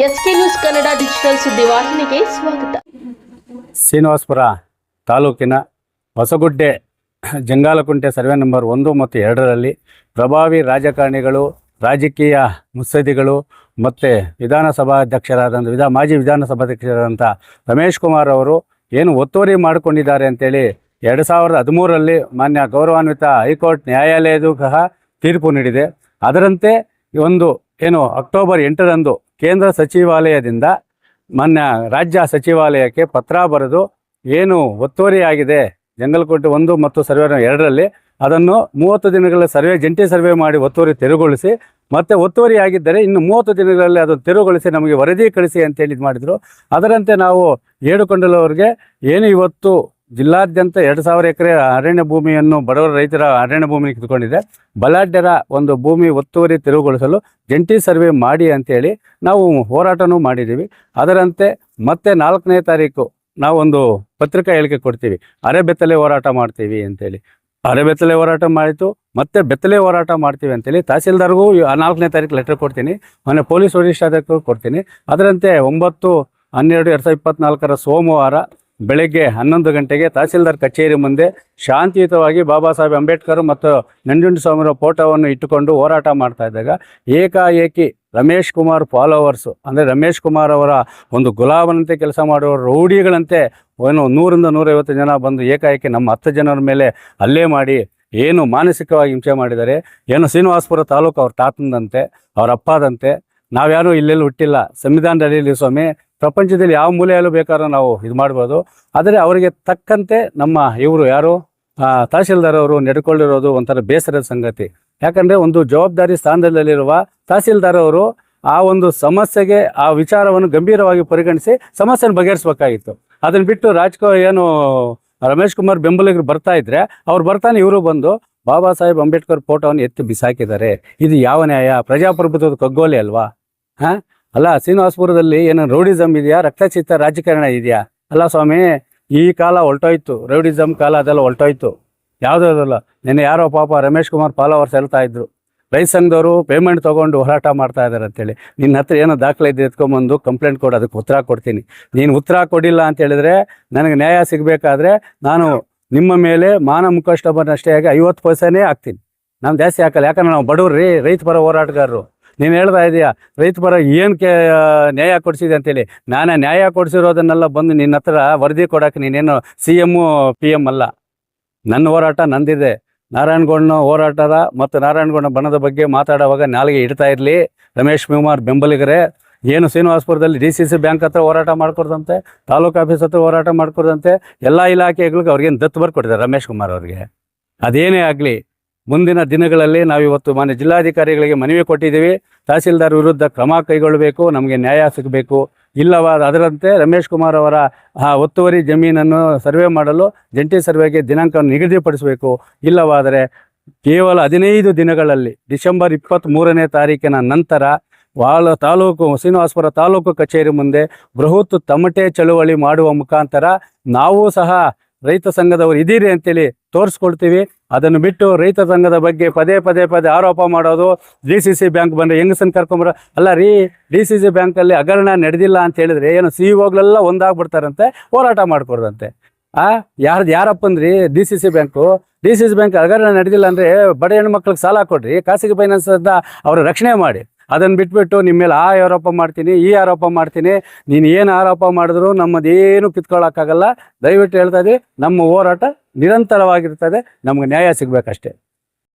S K news Kannada digital ಸುದ್ದಿವಾಹಿನಿಗೆ ಸ್ವಾಗತ. ಶ್ರೀನಿವಾಸಪುರ ತಾಲೂಕಿನ ಹೊಸಗುಡ್ಡೆ ಜಂಗಾಲಕುಂಟೆ ಸರ್ವೆ ನಂಬರ್ ಒಂದು ಮತ್ತು ಎರಡರಲ್ಲಿ ಪ್ರಭಾವಿ ರಾಜಕಾರಣಿಗಳು, ರಾಜಕೀಯ ಮುತ್ಸದ್ದಿಗಳು ಮತ್ತು ವಿಧಾನಸಭಾಧ್ಯಕ್ಷರಾದಂಥ ವಿಧ, ಮಾಜಿ ವಿಧಾನಸಭಾಧ್ಯಕ್ಷರಾದಂಥ ರಮೇಶ್ ಕುಮಾರ್ ಅವರು ಏನು ಒತ್ತುವರಿ ಮಾಡಿಕೊಂಡಿದ್ದಾರೆ ಅಂತೇಳಿ ಎರಡು ಸಾವಿರದ ಹದಿಮೂರರಲ್ಲಿ ಮಾನ್ಯ ಗೌರವಾನ್ವಿತ ಹೈಕೋರ್ಟ್ ನ್ಯಾಯಾಲಯದೂ ಸಹ ತೀರ್ಪು ನೀಡಿದೆ. ಅದರಂತೆ ಒಂದು ಏನು ಅಕ್ಟೋಬರ್ ಎಂಟರಂದು ಕೇಂದ್ರ ಸಚಿವಾಲಯದಿಂದ ಮೊನ್ನೆ ರಾಜ್ಯ ಸಚಿವಾಲಯಕ್ಕೆ ಪತ್ರ ಬರೆದು ಏನು ಒತ್ತುವರಿಯಾಗಿದೆ, ಜಂಗಲ್ಕೋಟೆ ಒಂದು ಮತ್ತು ಸರ್ವೆ ಎರಡರಲ್ಲಿ ಅದನ್ನು ಮೂವತ್ತು ದಿನಗಳ ಸರ್ವೆ, ಜಂಟಿ ಸರ್ವೆ ಮಾಡಿ ಒತ್ತುವರಿ ತೆರವುಗೊಳಿಸಿ, ಮತ್ತೆ ಒತ್ತುವರಿಯಾಗಿದ್ದರೆ ಇನ್ನು ಮೂವತ್ತು ದಿನಗಳಲ್ಲಿ ಅದು ತೆರವುಗೊಳಿಸಿ ನಮಗೆ ವರದಿ ಕಳಿಸಿ ಅಂತೇಳಿ ಇದು ಮಾಡಿದರು. ಅದರಂತೆ ನಾವು ಏಡುಕೊಂಡಲವರಿಗೆ ಏನು ಇವತ್ತು ಜಿಲ್ಲಾದ್ಯಂತ ಎರಡು ಸಾವಿರ ಎಕರೆ ಅರಣ್ಯ ಭೂಮಿಯನ್ನು ಬಡವರ ರೈತರ ಅರಣ್ಯ ಭೂಮಿ ಕಿತ್ಕೊಂಡಿದೆ. ಬಲಾಢ್ಯರ ಒಂದು ಭೂಮಿ ಒತ್ತುವರಿ ತೆರವುಗೊಳಿಸಲು ಜಂಟಿ ಸರ್ವೆ ಮಾಡಿ ಅಂತೇಳಿ ನಾವು ಹೋರಾಟನೂ ಮಾಡಿದ್ದೀವಿ. ಅದರಂತೆ ಮತ್ತೆ ನಾಲ್ಕನೇ ತಾರೀಕು ನಾವೊಂದು ಪತ್ರಿಕಾ ಹೇಳಿಕೆ ಕೊಡ್ತೀವಿ. ಅರೆ ಬೆತ್ತಲೆ ಹೋರಾಟ ಮಾಡ್ತೀವಿ ಅಂತೇಳಿ ಅರೆ ಬೆತ್ತಲೆ ಹೋರಾಟ ಮಾಡಿತು, ಮತ್ತೆ ಬೆತ್ತಲೆ ಹೋರಾಟ ಮಾಡ್ತೀವಿ ಅಂತೇಳಿ ತಹಸೀಲ್ದಾರ್ಗೂ ನಾಲ್ಕನೇ ತಾರೀಕು ಲೆಟರ್ ಕೊಡ್ತೀನಿ. ಮೊನ್ನೆ ಪೊಲೀಸ್ ವರಿಷ್ಠಾಧಿಕಾರಿಗೂ ಕೊಡ್ತೀನಿ. ಅದರಂತೆ ಒಂಬತ್ತು, ಹನ್ನೆರಡು, ಎರಡು ಸಾವಿರದ ಇಪ್ಪತ್ನಾಲ್ಕರ ಸೋಮವಾರ ಬೆಳಗ್ಗೆ ಹನ್ನೊಂದು ಗಂಟೆಗೆ ತಹಸೀಲ್ದಾರ್ ಕಚೇರಿ ಮುಂದೆ ಶಾಂತಿಯುತವಾಗಿ ಬಾಬಾ ಸಾಹೇಬ್ ಅಂಬೇಡ್ಕರ್ ಮತ್ತು ನಂಜುಂಡಸ್ವಾಮಿಯವರ ಫೋಟೋವನ್ನು ಇಟ್ಟುಕೊಂಡು ಹೋರಾಟ ಮಾಡ್ತಾ ಇದ್ದಾಗ ಏಕಾಏಕಿ ರಮೇಶ್ ಕುಮಾರ್ ಫಾಲೋವರ್ಸು ಅಂದರೆ ರಮೇಶ್ ಕುಮಾರ್ ಅವರ ಒಂದು ಗುಲಾಬನಂತೆ ಕೆಲಸ ಮಾಡುವ ರೌಡಿಗಳಂತೆ ಏನು ನೂರಿಂದ ನೂರೈವತ್ತು ಜನ ಬಂದು ಏಕಾಏಕಿ ನಮ್ಮ ಹತ್ತು ಜನರ ಮೇಲೆ ಹಲ್ಲೆ ಮಾಡಿ ಏನು ಮಾನಸಿಕವಾಗಿ ಹಿಂಸೆ ಮಾಡಿದ್ದಾರೆ, ಏನು ಶ್ರೀನಿವಾಸಪುರ ತಾಲೂಕು ಅವ್ರ ತಾತನದಂತೆ ಅವರ ಅಪ್ಪದಂತೆ ನಾವ್ಯಾರೂ ಇಲ್ಲೆಲ್ಲಿ ಹುಟ್ಟಿಲ್ಲ. ಸಂವಿಧಾನದ ಅಡಿಯಲ್ಲಿ ಸ್ವಾಮಿ. ಪ್ರಪಂಚದಲ್ಲಿ ಯಾವ ಮೂಲೆಯಲ್ಲೂ ಬೇಕಾದ್ರೂ ನಾವು ಇದು ಮಾಡ್ಬೋದು. ಆದರೆ ಅವರಿಗೆ ತಕ್ಕಂತೆ ನಮ್ಮ ಇವರು ಯಾರು? ತಹಸೀಲ್ದಾರ್ ಅವರು ನೆಡ್ಕೊಂಡಿರೋದು ಒಂಥರ ಬೇಸರದ ಸಂಗತಿ. ಯಾಕಂದರೆ ಒಂದು ಜವಾಬ್ದಾರಿ ಸ್ಥಾನದಲ್ಲಿರುವ ತಹಸೀಲ್ದಾರ್ ಅವರು ಆ ಒಂದು ಸಮಸ್ಯೆಗೆ, ಆ ವಿಚಾರವನ್ನು ಗಂಭೀರವಾಗಿ ಪರಿಗಣಿಸಿ ಸಮಸ್ಯೆನ ಬಗೆಹರಿಸಬೇಕಾಗಿತ್ತು. ಅದನ್ನು ಬಿಟ್ಟು ರಾಜ್ಕೋ ಏನು ರಮೇಶ್ ಕುಮಾರ್ ಬೆಂಬಲಿಗರು ಬರ್ತಾ ಇದ್ರೆ ಅವ್ರು ಬರ್ತಾನೆ, ಇವರು ಬಂದು ಬಾಬಾ ಸಾಹೇಬ್ ಅಂಬೇಡ್ಕರ್ ಫೋಟೋವನ್ನು ಎತ್ತಿ ಬಿಸಾಕಿದ್ದಾರೆ. ಇದು ಯಾವ ನ್ಯಾಯ? ಪ್ರಜಾಪ್ರಭುತ್ವದ ಕಗ್ಗೋಲೆ ಅಲ್ವಾ? ಹಾಂ? ಅಲ್ಲ, ಶ್ರೀನಿವಾಸಪುರದಲ್ಲಿ ಏನೋ ರೌಡಿಸಮ್ ಇದೆಯಾ? ರಕ್ತಚಿತ್ತ ರಾಜಕಾರಣ ಇದೆಯಾ? ಅಲ್ಲ ಸ್ವಾಮಿ, ಈ ಕಾಲ ಹೊಲ್ಟೋಯ್ತು. ರೌಡಿಸಮ್ ಕಾಲ ಅದೆಲ್ಲ ಹೊಲ್ಟೋಯ್ತು. ಯಾವುದಲ್ಲ ನಿನ್ನೆ ಯಾರೋ ಪಾಪ ರಮೇಶ್ ಕುಮಾರ್ ಫಾಲೋವರ್ಸ್ ಹೇಳ್ತಾ ಇದ್ರು. ರೈತ ಸಂಘದವರು ಪೇಮೆಂಟ್ ತೊಗೊಂಡು ಹೋರಾಟ ಮಾಡ್ತಾ ಇದ್ದಾರೆ ಅಂತೇಳಿ. ನಿನ್ನ ಹತ್ರ ಏನೋ ದಾಖಲೆ ಇದ್ದು ಎತ್ಕೊಂಬಂದು ಕಂಪ್ಲೇಂಟ್ ಕೊಡು, ಅದಕ್ಕೆ ಉತ್ತರ ಕೊಡ್ತೀನಿ. ನೀನು ಉತ್ತರ ಕೊಡಿಲ್ಲ ಅಂತ ಹೇಳಿದ್ರೆ ನನಗೆ ನ್ಯಾಯ ಸಿಗಬೇಕಾದ್ರೆ ನಾನು ನಿಮ್ಮ ಮೇಲೆ ಮಾನ ಮುಖಷ್ಟಬನ್ನಷ್ಟೇ ಆಗಿ ಐವತ್ತು ಪೈಸೆನೇ ಹಾಕ್ತೀನಿ. ನಾನು ಜಾಸ್ತಿ ಹಾಕಲ್ಲ. ಯಾಕಂದ್ರೆ ನಾವು ಬಡವ್ರಿ ರೈತ ಪರ ಹೋರಾಟಗಾರರು. ನೀನು ಹೇಳ್ತಾ ಇದೀಯಾ? ರೈತ ಪರ ಏನು ಕೇ ನ್ಯಾಯ ಕೊಡಿಸಿದೆ ಅಂತೇಳಿ. ನಾನೇ ನ್ಯಾಯ ಕೊಡಿಸಿರೋದನ್ನೆಲ್ಲ ಬಂದು ನಿನ್ನ ಹತ್ರ ವರದಿ ಕೊಡೋಕೆ ನೀನೇನು ಸಿ ಎಮ್ಮು ಪಿ ಎಂ ಅಲ್ಲ. ನನ್ನ ಹೋರಾಟ ನಂದಿದೆ. ನಾರಾಯಣಗೌಡನ ಹೋರಾಟದ ಮತ್ತು ನಾರಾಯಣಗೌಡ ಬಣದ ಬಗ್ಗೆ ಮಾತಾಡುವಾಗ ನಾಲಿಗೆ ಇಡ್ತಾ ಇರಲಿ. ರಮೇಶ್ ಕುಮಾರ್ ಬೆಂಬಲಿಗರೇ. ಏನು ಶ್ರೀನಿವಾಸಪುರದಲ್ಲಿ ಡಿ ಸಿ ಸಿ ಬ್ಯಾಂಕ್ ಹತ್ರ ಹೋರಾಟ ಮಾಡ್ಕೊಡ್ದಂತೆ, ತಾಲೂಕು ಆಫೀಸ್ ಹತ್ರ ಹೋರಾಟ ಮಾಡ್ಕೊಡ್ದಂತೆ, ಎಲ್ಲ ಇಲಾಖೆಗಳಿಗೆ ಅವ್ರಿಗೇನು ದತ್ತು ಬರ್ಕೊಟ್ಟಿದ್ದಾರೆ ರಮೇಶ್ ಕುಮಾರ್ ಅವ್ರಿಗೆ. ಅದೇನೇ ಆಗಲಿ ಮುಂದಿನ ದಿನಗಳಲ್ಲಿ ನಾವು ಇವತ್ತು ಮಾನ್ಯ ಜಿಲ್ಲಾಧಿಕಾರಿಗಳಿಗೆ ಮನವಿ ಕೊಟ್ಟಿದ್ದೀವಿ. ತಹಸೀಲ್ದಾರ್ ವಿರುದ್ಧ ಕ್ರಮ ಕೈಗೊಳ್ಳಬೇಕು, ನಮಗೆ ನ್ಯಾಯ ಸಿಗಬೇಕು. ಇಲ್ಲವಾದ ಅದರಂತೆ ರಮೇಶ್ ಕುಮಾರ್ ಅವರ ಒತ್ತುವರಿ ಜಮೀನನ್ನು ಸರ್ವೆ ಮಾಡಲು ಜಂಟಿ ಸರ್ವೆಗೆ ದಿನಾಂಕವನ್ನು ನಿಗದಿಪಡಿಸಬೇಕು. ಇಲ್ಲವಾದರೆ ಕೇವಲ ಹದಿನೈದು ದಿನಗಳಲ್ಲಿ, ಡಿಸೆಂಬರ್ ಇಪ್ಪತ್ತ್ ಮೂರನೇ ತಾರೀಕಿನ ನಂತರ ವಾಲ ತಾಲೂಕು, ಶ್ರೀನಿವಾಸಪುರ ತಾಲೂಕು ಕಚೇರಿ ಮುಂದೆ ಬೃಹತ್ ತಮಟೆ ಚಳುವಳಿ ಮಾಡುವ ಮುಖಾಂತರ ನಾವು ಸಹ ರೈತ ಸಂಘದವರು ಇದ್ದೀರಿ ಅಂತೇಳಿ ತೋರಿಸ್ಕೊಳ್ತೀವಿ ಅದನ್ನು ಬಿಟ್ಟು ರೈತ ಸಂಘದ ಬಗ್ಗೆ ಪದೇ ಪದೇ ಪದೇ ಆರೋಪ ಮಾಡೋದು ಡಿ ಸಿ ಸಿ ಬ್ಯಾಂಕ್ ಬಂದರೆ ಹೆಂಗಸನ್ ಕರ್ಕೊಂಬರ ಅಲ್ಲ ರೀ ಡಿ ಸಿ ಸಿ ಬ್ಯಾಂಕಲ್ಲಿ ಹಗರಣ ನಡೆದಿಲ್ಲ ಅಂತ ಹೇಳಿದ್ರೆ ಏನು ಸಿ ಇಒಗಳೆಲ್ಲ ಒಂದಾಗ್ಬಿಡ್ತಾರಂತೆ, ಹೋರಾಟ ಮಾಡ್ಕೊಡ್ದಂತೆ. ಆ, ಯಾರ್ದು ಯಾರಪ್ಪಂದ್ರಿ D C C bank? D C C bank ಹಗರಣ ನಡೆದಿಲ್ಲ ಅಂದರೆ ಬಡ ಹೆಣ್ಮಕ್ಳಿಗೆ ಸಾಲ ಕೊಡ್ರಿ, ಖಾಸಗಿ ಫೈನಾನ್ಸ್ ಅಂತ ಅವ್ರ ರಕ್ಷಣೆ ಮಾಡಿ. ಅದನ್ನು ಬಿಟ್ಬಿಟ್ಟು ನಿಮ್ಮ ಮೇಲೆ ಆ ಆರೋಪ ಮಾಡ್ತೀನಿ, ಈ ಆರೋಪ ಮಾಡ್ತೀನಿ. ನೀನು ಏನು ಆರೋಪ ಮಾಡಿದ್ರು ನಮ್ಮದೇನು ಕಿತ್ಕೊಳ್ಳೋಕ್ಕಾಗಲ್ಲ ದಯವಿಟ್ಟು ಹೇಳ್ತಾ ಇದ್ದೀವಿ ನಮ್ಮ ಹೋರಾಟ ನಿರಂತರವಾಗಿರ್ತದೆ. ನಮ್ಗೆ ನ್ಯಾಯ ಸಿಗಬೇಕಷ್ಟೇ.